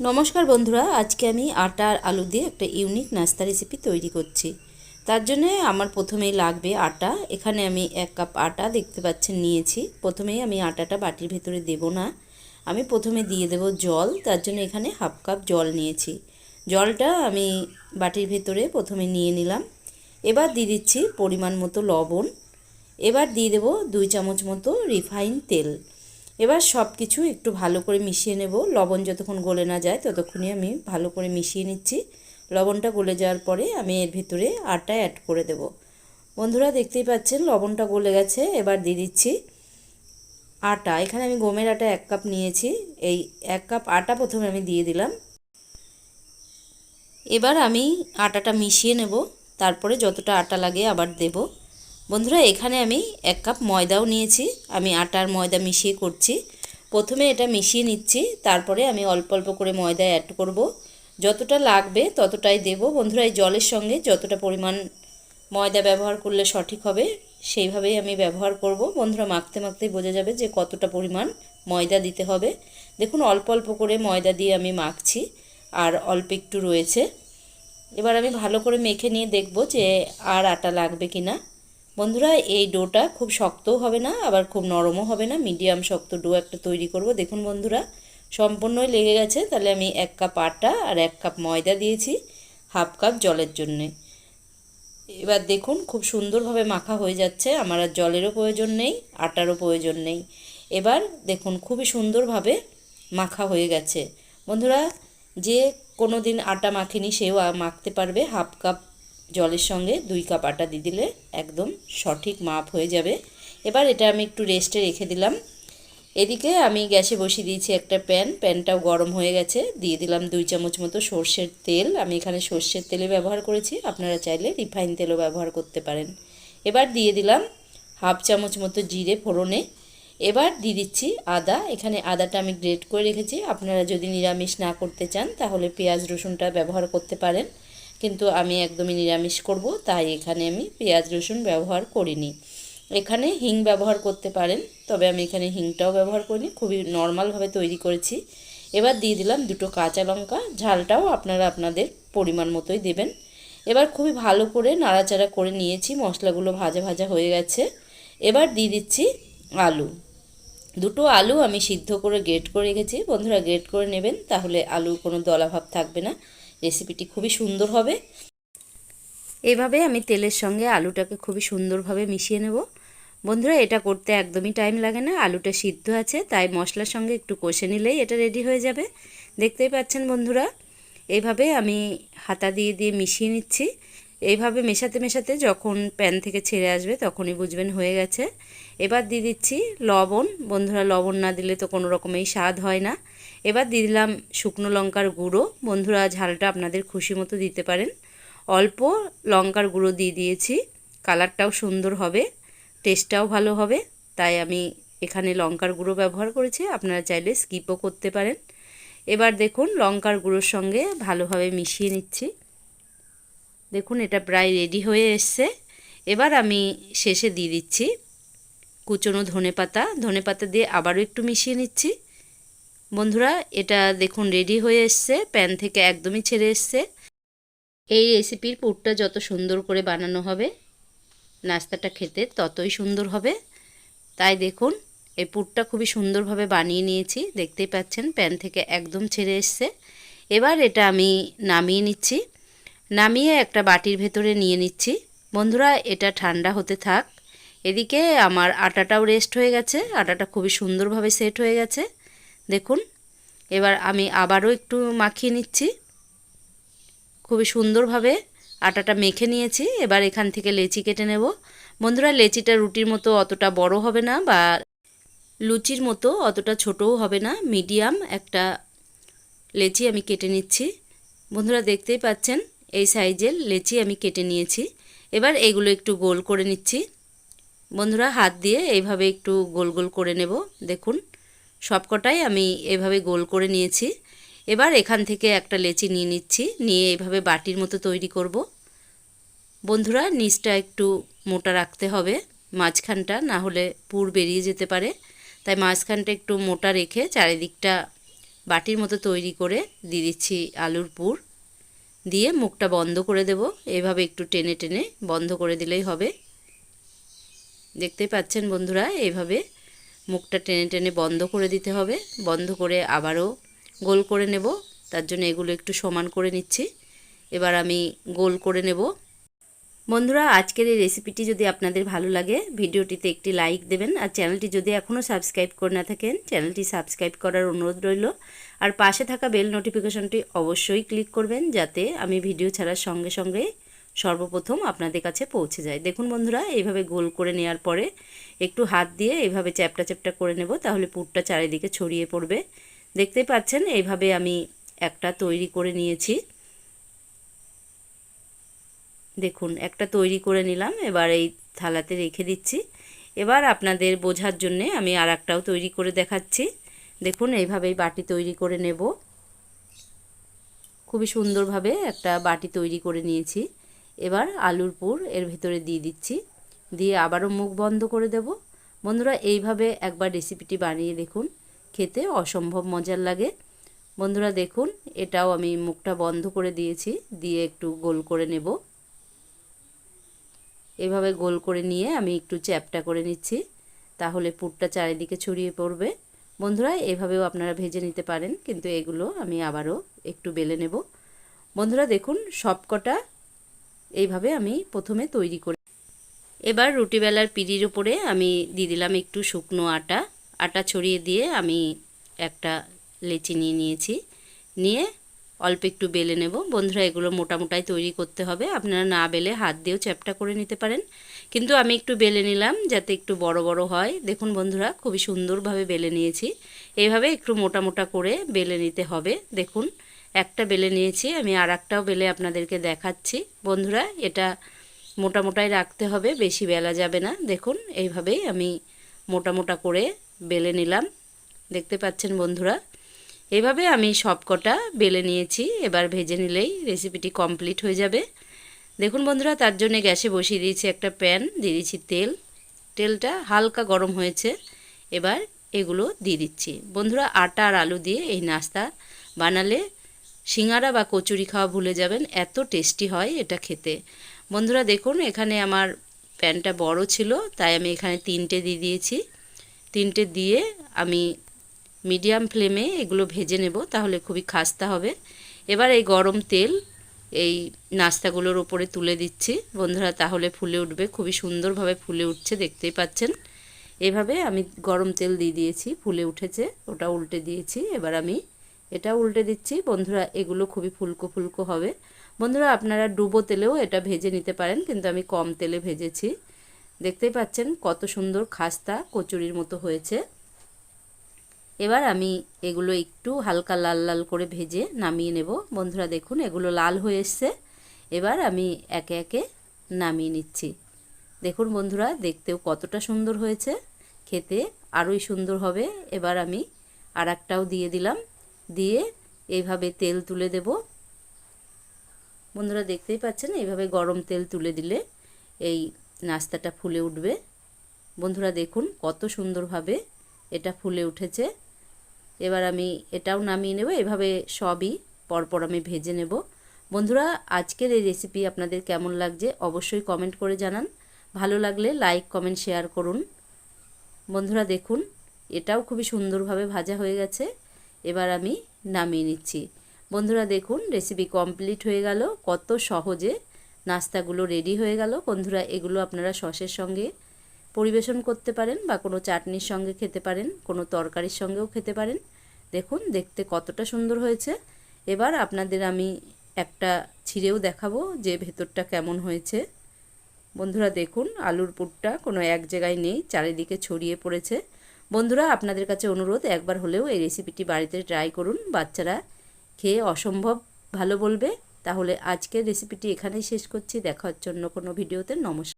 নমস্কার বন্ধুরা, আজকে আমি আটা আর আলু দিয়ে একটা ইউনিক নাস্তা রেসিপি তৈরি করছি। তার জন্যে আমার প্রথমেই লাগবে আটা। এখানে আমি এক কাপ আটা দেখতে পাচ্ছেন নিয়েছি। প্রথমেই আমি আটাটা বাটির ভেতরে দেব না। আমি প্রথমে দিয়ে দেব জল। তার জন্য এখানে হাফ কাপ জল নিয়েছি। জলটা আমি বাটির ভেতরে প্রথমে নিয়ে নিলাম। এবার দিয়ে দিচ্ছি পরিমাণ মতো লবণ। এবার দিয়ে দেব দুই চামচ মতো রিফাইন তেল। এবার সব কিছু একটু ভালো করে মিশিয়ে নেব। লবণ যতক্ষণ গলে না যায় ততক্ষণই আমি ভালো করে মিশিয়ে নিচ্ছি। লবণটা গলে যাওয়ার পরে আমি এর ভিতরে আটা অ্যাড করে দেব। বন্ধুরা দেখতেই পাচ্ছেন লবণটা গলে গেছে। এবার দিয়ে দিচ্ছি আটা। এখানে আমি গমের আটা এক কাপ নিয়েছি। এই এক কাপ আটা প্রথমে আমি দিয়ে দিলাম। এবার আমি আটাটা মিশিয়ে নেব। তারপরে যতটা আটা লাগে আবার দেব। বন্ধুরা, এখানে আমি এক কাপ ময়দাও নিয়েছি। আমি আটার ময়দা মিশিয়ে করছি। প্রথমে এটা মিশিয়ে নিচ্ছি, তারপরে আমি অল্প অল্প করে ময়দা অ্যাড করব। যতটা লাগবে ততটাই দেব। বন্ধুরা, এই জলের সঙ্গে যতটা পরিমাণ ময়দা ব্যবহার করলে সঠিক হবে, সেইভাবেই আমি ব্যবহার করব। বন্ধুরা, মাখতে মাখতেই বোঝা যাবে যে কতটা পরিমাণ ময়দা দিতে হবে। দেখুন, অল্প অল্প করে ময়দা দিয়ে আমি মাখছি, আর অল্প একটু রয়েছে। এবার আমি ভালো করে মেখে নিয়ে দেখব যে আর আটা লাগবে কি না বন্ধুরা, এই ডোটা খুব শক্তও হবে না, আবার খুব নরমও হবে না। মিডিয়াম শক্ত ডো একটা তৈরি করব। দেখুন বন্ধুরা, সম্পূর্ণই লেগে গেছে। তাহলে আমি এক কাপ আটা আর এক কাপ ময়দা দিয়েছি, হাফ কাপ জলের জন্যে। এবার দেখুন, খুব সুন্দরভাবে মাখা হয়ে যাচ্ছে। আমার আর জলেরও প্রয়োজন নেই, আটারও প্রয়োজন নেই। এবার দেখুন, খুবই সুন্দরভাবে মাখা হয়ে গেছে। বন্ধুরা, যে কোনো দিন আটা মাখেনি, সেও মাখতে পারবে। হাফ কাপ জলের সঙ্গে দুই কাপ আটা দিয়ে দিলে একদম সঠিক মাপ হয়ে যাবে। এবার এটা আমি একটু রেস্টে রেখে দিলাম। এদিকে আমি গ্যাসে বসিয়ে দিয়েছি একটা প্যান। প্যানটাও গরম হয়ে গেছে। দিয়ে দিলাম দুই চামচ মতো সর্ষের তেল। আমি এখানে সর্ষের তেলে ব্যবহার করেছি। আপনারা চাইলে রিফাইন তেলও ব্যবহার করতে পারেন। এবার দিয়ে দিলাম হাফ চামচ মতো জিরে ফোড়নে। এবার দিয়ে দিচ্ছি আদা। এখানে আদাটা আমি গ্রেট করে রেখেছি। আপনারা যদি নিরামিষ না করতে চান, তাহলে পেঁয়াজ রসুনটা ব্যবহার করতে পারেন। কিন্তু আমি একদমই নিরামিষ করব, তাই এখানে আমি পেঁয়াজ রসুন ব্যবহার করিনি। এখানে হিং ব্যবহার করতে পারেন, তবে আমি এখানে হিংটাও ব্যবহার করিনি, খুবই নর্মালভাবে তৈরি করেছি। এবার দিয়ে দিলাম দুটো কাঁচা লঙ্কা, ঝালটাও আপনারা আপনাদের পরিমাণ মতোই দেবেন। এবার খুবই ভালো করে নাড়াচাড়া করে নিয়েছি, মশলাগুলো ভাজা ভাজা হয়ে গেছে। এবার দিয়ে দিচ্ছি আলু। দুটো আলু আমি সিদ্ধ করে গ্রেট করে রেখেছি। বন্ধুরা গ্রেট করে নেবেন, তাহলে আলুর কোনো দলাভাব থাকবে না। রেসিপিটি খুবই সুন্দর হবে। এভাবে আমি তেলের সঙ্গে আলুটাকে খুবই সুন্দরভাবে মিশিয়ে নেব। বন্ধুরা, এটা করতে একদমই টাইম লাগে না, আলুটা সিদ্ধ আছে, তাই মশলার সঙ্গে একটু কষে নিলেই এটা রেডি হয়ে যাবে। দেখতেই পাচ্ছেন বন্ধুরা এইভাবে আমি হাতা দিয়ে দিয়ে মিশিয়ে নিচ্ছি। এইভাবে মেশাতে মেশাতে যখন প্যান থেকে ছেড়ে আসবে তখনই বুঝবেন হয়ে গেছে। এবার দিয়ে দিচ্ছি লবণ। বন্ধুরা, লবণ না দিলে তো কোনো রকমেই স্বাদ হয় না। এবার দিয়ে দিলাম শুকনো লঙ্কার গুঁড়ো। বন্ধুরা, ঝালটা আপনাদের খুশি মতো দিতে পারেন। অল্প লঙ্কার গুঁড়ো দিয়ে দিয়েছি। কালারটাও সুন্দর হবে, টেস্টটাও ভালো হবে। তাই আমি এখানে লঙ্কার গুঁড়ো ব্যবহার করেছি। আপনারা চাইলে স্কিপও করতে পারেন। এবার দেখুন, লঙ্কার গুঁড়োর সঙ্গে ভালোভাবে মিশিয়ে নিচ্ছি। দেখুন, এটা প্রায় রেডি হয়ে এসছে। এবার আমি শেষে দিয়ে দিচ্ছি কুচনো ধনে পাতা ধনে পাতা দিয়ে আবারও একটু মিশিয়ে নিচ্ছি। বন্ধুরা, এটা দেখুন রেডি হয়ে এসছে প্যান থেকে একদমই ছেড়ে এসছে। এই রেসিপির পুরটা যত সুন্দর করে বানানো হবে, নাস্তাটা খেতে ততই সুন্দর হবে। তাই দেখুন, এই পুরটা খুবই সুন্দরভাবে বানিয়ে নিয়েছি, দেখতেই পাচ্ছেন প্যান থেকে একদম ছেড়ে এসছে। এবার এটা আমি নামিয়ে নিচ্ছি। নামিয়ে একটা বাটির ভেতরে নিয়ে নিচ্ছি। বন্ধুরা, এটা ঠান্ডা হতে থাক। এদিকে আমার আটাটাও রেস্ট হয়ে গেছে, আটাটা খুবই সুন্দরভাবে সেট হয়ে গেছে। দেখুন, এবার আমি আবারও একটু মাখিয়ে নিচ্ছি। খুবই সুন্দরভাবে আটাটা মেখে নিয়েছি। এবার এখান থেকে লেচি কেটে নেব। বন্ধুরা, লেচিটা রুটির মতো অতটা বড় হবে না বা লুচির মতো অতটা ছোটও হবে না। মিডিয়াম একটা লেচি আমি কেটে নিচ্ছি। বন্ধুরা, দেখতেই পাচ্ছেন, এই সাইজের লেচি আমি কেটে নিয়েছি। এবার এগুলো একটু গোল করে নিচ্ছি। বন্ধুরা, হাত দিয়ে এইভাবে একটু গোল গোল করে নেব। দেখুন সবকটাই আমি এভাবে গোল করে নিয়েছি। এবার এখান থেকে একটা লেচি নিয়ে নিচ্ছি, নিয়ে এভাবে বাটির মতো তৈরি করব। বন্ধুরা, নিচটা একটু মোটা রাখতে হবে, মাঝখানটা না হলে পুর বেরিয়ে যেতে পারে। তাই মাঝখানটা একটু মোটা রেখে চারিদিকটা বাটির মতো তৈরি করে দিয়ে দিচ্ছি আলুর পুর। দিয়ে মুখটা বন্ধ করে দেব, এভাবে একটু টেনে টেনে বন্ধ করে দিলেই হবে। দেখতেই পাচ্ছেন বন্ধুরা এইভাবে মুখটা টেনে টেনে বন্ধ করে দিতে হবে। বন্ধ করে আবারও গোল করে নেব। তার জন্য এগুলো একটু সমান করে নিচ্ছি। এবার আমি গোল করে নেব। বন্ধুরা, আজকের এই রেসিপিটি যদি আপনাদের ভালো লাগে, ভিডিওটিতে একটি লাইক দেবেন আর চ্যানেলটি যদি এখনও সাবস্ক্রাইব করে না থাকেন চ্যানেলটি সাবস্ক্রাইব করার অনুরোধ রইল। আর পাশে থাকা বেল নোটিফিকেশনটি অবশ্যই ক্লিক করবেন, যাতে আমি ভিডিও ছাড়ার সঙ্গে সঙ্গে সর্বপ্রথম আপনাদের কাছে পৌঁছে যায়। দেখুন বন্ধুরা, এইভাবে গোল করে নেওয়ার পরে একটু হাত দিয়ে এইভাবে চ্যাপটা চ্যাপটা করে নেব, তাহলে পুরটা চারিদিকে ছড়িয়ে পড়বে। দেখতেই পাচ্ছেন, এইভাবে আমি একটা তৈরি করে নিয়েছি। দেখুন, একটা তৈরি করে নিলাম, এবার এই থালাতে রেখে দিচ্ছি। এবার আপনাদের বোঝার জন্যে আমি আর একটাও তৈরি করে দেখাচ্ছি। দেখুন, এইভাবেই বাটি তৈরি করে নেব। খুবই সুন্দরভাবে একটা বাটি তৈরি করে নিয়েছি। এবার আলুর পুর এর ভিতরে দিয়ে দিচ্ছি। দিয়ে আবারও মুখ বন্ধ করে দেব। বন্ধুরা, এইভাবে একবার রেসিপিটি বানিয়ে দেখুন। খেতে অসম্ভব মজার লাগে। বন্ধুরা, দেখুন, এটাও আমি মুখটা বন্ধ করে দিয়েছি। দিয়ে একটু গোল করে নেব। এভাবে গোল করে নিয়ে আমি একটু চ্যাপটা করে নিচ্ছি। তাহলে পুরটা চারিদিকে ছড়িয়ে পড়বে। বন্ধুরা, এভাবেও আপনারা ভেজে নিতে পারেন, কিন্তু এগুলো আমি আবারও একটু বেলে নেব। বন্ধুরা, দেখুন, সবকটা এইভাবে আমি প্রথমে তৈরি করি। এবার রুটি বেলার পিড়ির উপরে আমি দিয়ে দিলাম একটু শুকনো আটা। আটা ছড়িয়ে দিয়ে আমি একটা লেচি নিয়ে নিয়েছি। নিয়ে অল্প একটু বেলে নেব। বন্ধুরা, এগুলো মোটা মোটাই তৈরি করতে হবে। আপনারা না বেলে হাত দিয়েও চ্যাপটা করে নিতে পারেন। কিন্তু আমি একটু বেলে নিলাম যাতে একটু বড় বড় হয়। দেখুন বন্ধুরা, খুবই সুন্দরভাবে বেলে নিয়েছি। এইভাবে একটু মোটা মোটা করে বেলে নিতে হবে। দেখুন একটা বেলে নিয়েছি, আমি আর একটাও বেলে আপনাদেরকে দেখাচ্ছি। বন্ধুরা, এটা মোটা মোটাই রাখতে হবে, বেশি বেলা যাবে না। দেখুন, এইভাবেই আমি মোটা মোটা করে বেলে নিলাম। দেখতে পাচ্ছেন বন্ধুরা, এভাবে আমি সব কটা বেলে নিয়েছি। এবার ভেজে নিলেই রেসিপিটি কমপ্লিট হয়ে যাবে। দেখুন বন্ধুরা, তার জন্য গ্যাসে বসিয়ে দিয়েছি একটা প্যান, দিয়ে দিয়েছি তেল। তেলটা হালকা গরম হয়েছে, এবার এগুলো দিয়ে দিচ্ছি। বন্ধুরা, আটা আর আলু দিয়ে এই নাস্তা বানালে সিঙ্গারা বা কচুরি খাওয়া ভুলে যাবেন, এত টেস্টি হয় এটা খেতে। বন্ধুরা দেখুন, এখানে আমার প্যানটা বড় ছিল, তাই আমি এখানে তিনটে দিয়ে দিয়েছি। তিনটে দিয়ে আমি মিডিয়াম ফ্লেমে এগুলো ভেজে নেব, তাহলে খুবই খাস্তা হবে। এবার এই গরম তেল এই নাস্তাগুলোর ওপরে তুলে দিচ্ছি। বন্ধুরা, তাহলে ফুলে উঠবে, খুবই সুন্দরভাবে ফুলে উঠছে, দেখতেই পাচ্ছেন। এভাবে আমি গরম তেল দিয়ে দিয়েছি, ফুলে উঠেছে, ওটা উল্টে দিয়েছি, এবার আমি এটা উল্টে দিচ্ছি। বন্ধুরা, এগুলো খুবই ফুলকো ফুলকো হবে। বন্ধুরা, আপনারা ডুবো তেলেও এটা ভেজে নিতে পারেন, কিন্তু আমি কম তেলে ভেজেছি। দেখতেই পাচ্ছেন কত সুন্দর খাস্তা কচুরির মতো হয়েছে। এবার আমি এগুলো একটু হালকা লাল লাল করে ভেজে নামিয়ে নেব। বন্ধুরা, দেখুন, এগুলো লাল হয়ে এসছে। এবার আমি একে একে নামিয়ে নিচ্ছি। দেখুন বন্ধুরা, দেখতেও কতটা সুন্দর হয়েছে। খেতে আরোই সুন্দর হবে। এবার আমি আর একটাও দিয়ে দিলাম। দিয়ে এইভাবে তেল তুলে দেব। বন্ধুরা দেখতেই পাচ্ছেন, এইভাবে গরম তেল তুলে দিলে এই নাস্তাটা ফুলে উঠবে। বন্ধুরা দেখুন কত সুন্দরভাবে এটা ফুলে উঠেছে। এবার আমি এটাও নামিয়ে নেব, এভাবে সবই পরপর আমি ভেজে নেব। বন্ধুরা, আজকের এই রেসিপি আপনাদের কেমন লাগছে অবশ্যই কমেন্ট করে জানান। ভালো লাগলে লাইক কমেন্ট শেয়ার করুন। বন্ধুরা দেখুন, এটাও খুবই সুন্দরভাবে ভাজা হয়ে গেছে। এবার আমি নামিয়ে নিচ্ছি। বন্ধুরা দেখুন রেসিপি কমপ্লিট হয়ে গেল। কত সহজে নাস্তাগুলো রেডি হয়ে গেল। বন্ধুরা, এগুলো আপনারা সসের সঙ্গে পরিবেশন করতে পারেন বা কোনো চাটনির সঙ্গে খেতে পারেন, কোনো তরকারির সঙ্গেও খেতে পারেন। দেখুন, দেখতে কতটা সুন্দর হয়েছে। এবার আপনাদের আমি একটা ছিঁড়েও দেখাবো যে ভেতরটা কেমন হয়েছে। বন্ধুরা দেখুন, আলুর পুরটা কোনো এক জায়গায় নেই, চারিদিকে ছড়িয়ে পড়েছে। বন্ধুরা, আপনাদের কাছে অনুরোধ, একবার হলেও এই রেসিপিটি বাড়িতে ট্রাই করুন। বাচ্চারা খেয়ে অসম্ভব ভালো বলবে। তাহলে আজকের রেসিপিটি এখানেই শেষ করছি। দেখার জন্য কোনো ভিডিওতে নমস্কার।